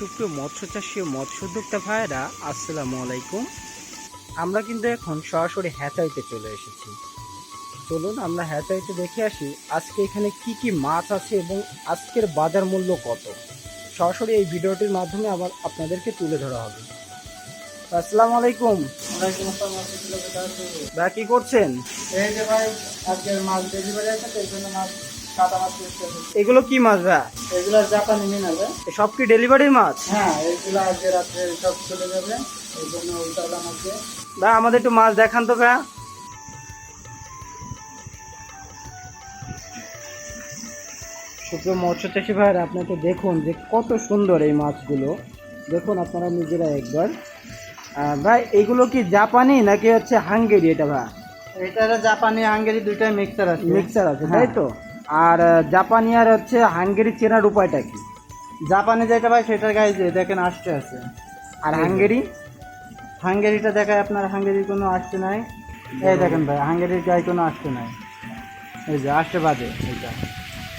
সুপ্রিয় মৎস্য চাষী ও মৎস্য উদ্যোক্তা ভাইয়েরা আসসালামু আলাইকুম। আমরা কিন্তু এখন সরাসরি হ্যাচাইতে চলে এসেছি। চলুন আমরা হ্যাচাইতে দেখে আসি আজকে এখানে কি কি মাছ আছে এবং আজকের বাজার মূল্য কত। সরাসরি এই ভিডিওটির মাধ্যমে আবার আপনাদেরকে তুলে ধরা হবে। আসসালামু আলাইকুম। ভাই কি করছেন? এই যে ভাই আজকের মাছ ডেলিভারি আছে এই জন্য মাছ কাটা মাছ। এগুলো কি মাছ ভাই? এগুলো জাপানি মিন এ সব কি ডেলিভারির মাছ? হ্যাঁ এইগুলো আজকে রাত্রে সব চলে যাবে। এই জন্য উল্টালাম আজকে ভাই আমাদের একটু মাছ দেখান তো ভাই। সুপ্রিয় মৎস্য চাষী ভাইয়েরা আপনাকে দেখুন যে কত সুন্দর এই মাছগুলো। দেখুন আপনারা নিজেরা একবার। ভাই এগুলো কি জাপানি নাকি হচ্ছে হাঙ্গেরি এটা ভাই? এটা জাপানি হাঙ্গেরি দুইটাই মিক্সার আছে। মিক্সার আছে হ্যাঁ। তাই তো? আর জাপানি আর হচ্ছে হাঙ্গেরি চেনার উপায়টা কি? জাপানি যেটা ভাই সেটার গায়ে যে দেখেন আসতে আছে। আর হাঙ্গেরি? হাঙ্গেরিটা দেখায় আপনার হাঙ্গেরির কোনো আসতে নাই? এই দেখেন ভাই হাঙ্গেরির গায়ে কোনো আসতে নাই। এই যে আসতে বাদে এইটা।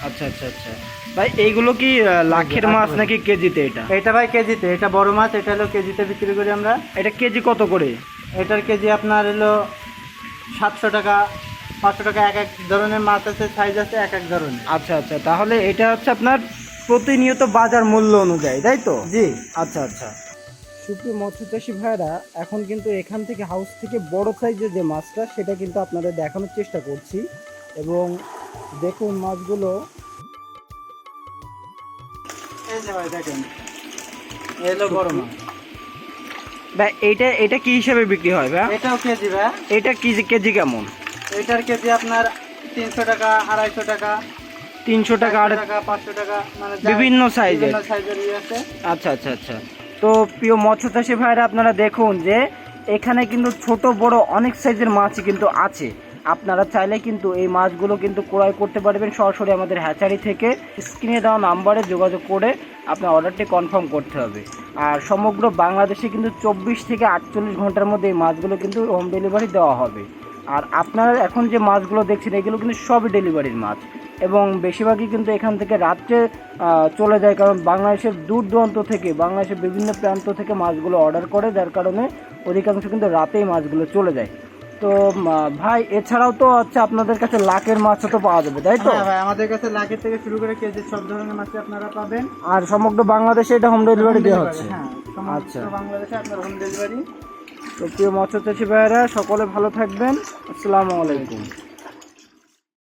আচ্ছা আচ্ছা আচ্ছা। ভাই এইগুলো কি লাখের মাছ নাকি কেজিতে এটা? এটা ভাই কেজিতে এটা বড় মাছ এটা হলো কেজিতে বিক্রি করি আমরা। এটা কেজি কত করে? এটার কেজি আপনার হলো সাতশো টাকা। পাঁচশো টাকা এক এক ধরনের মাছ আছে সাইজ আছে এক এক ধরনের। আচ্ছা আচ্ছা তাহলে এটা হচ্ছে আপনার প্রতিনিয়ত বাজার মূল্য অনুযায়ী তাই তো? জি। আচ্ছা আচ্ছা। সুপ্রিয় মৎস্যচাষী ভাইরা এখন কিন্তু এখান থেকে হাউস থেকে বড় সাইজের যে মাছটা সেটা কিন্তু আপনাদের দেখানোর চেষ্টা করছি। এবং দেখুন মাছগুলো। দেখেন। বড় মাছ। ভাই এটা এটা কি হিসাবে বিক্রি হয় ভাই? এটাও কেজি ভাই। এটা কি কেজি কেমন? এটার কেজি আপনার তিনশো টাকা আড়াইশো টাকা তিনশো টাকা আর টাকা পাঁচশো টাকা মানে বিভিন্ন সাইজের ইয়ে আছে। আচ্ছা আচ্ছা আচ্ছা। তো প্রিয় মৎস্যচাষী ভাইরা আপনারা দেখুন যে এখানে কিন্তু ছোট বড় অনেক সাইজের মাছই কিন্তু আছে। আপনারা চাইলে কিন্তু এই মাছগুলো কিন্তু ক্রয় করতে পারবেন সরাসরি আমাদের হ্যাচারি থেকে। স্ক্রিনে দেওয়া নাম্বারে যোগাযোগ করে আপনার অর্ডারটি কনফার্ম করতে হবে। আর সমগ্র বাংলাদেশে কিন্তু চব্বিশ থেকে আটচল্লিশ ঘণ্টার মধ্যে এই মাছগুলো কিন্তু হোম ডেলিভারি দেওয়া হবে। আর আপনারা এখন যে মাছগুলো দেখছেন এগুলো কিন্তু সবই ডেলিভারির মাছ। এবং বেশিরভাগই কিন্তু এখান থেকে রাত্রে চলে যায় কারণ বাংলাদেশের দূর দূরান্ত থেকে বাংলাদেশের বিভিন্ন প্রান্ত থেকে মাছগুলো অর্ডার করে যার কারণে অধিকাংশ কিন্তু রাতেই মাছগুলো চলে যায়। তো ভাই এছাড়াও তো হচ্ছে আপনাদের কাছে লাখের মাছও তো পাওয়া যাবে তাই তো? হ্যাঁ ভাই আমাদের কাছে লাখের থেকে শুরু করে কেজি সব ধরনের মাছ আপনারা পাবেন? আর সমগ্র বাংলাদেশে এটা হোম ডেলিভারি দেওয়া হচ্ছে? হ্যাঁ আচ্ছা। বাংলাদেশে আপনার হোম ডেলিভারি তো প্রিয় মৎস্য ভাইয়েরা সকলে ভালো থাকবেন। আসসালামু আলাইকুম।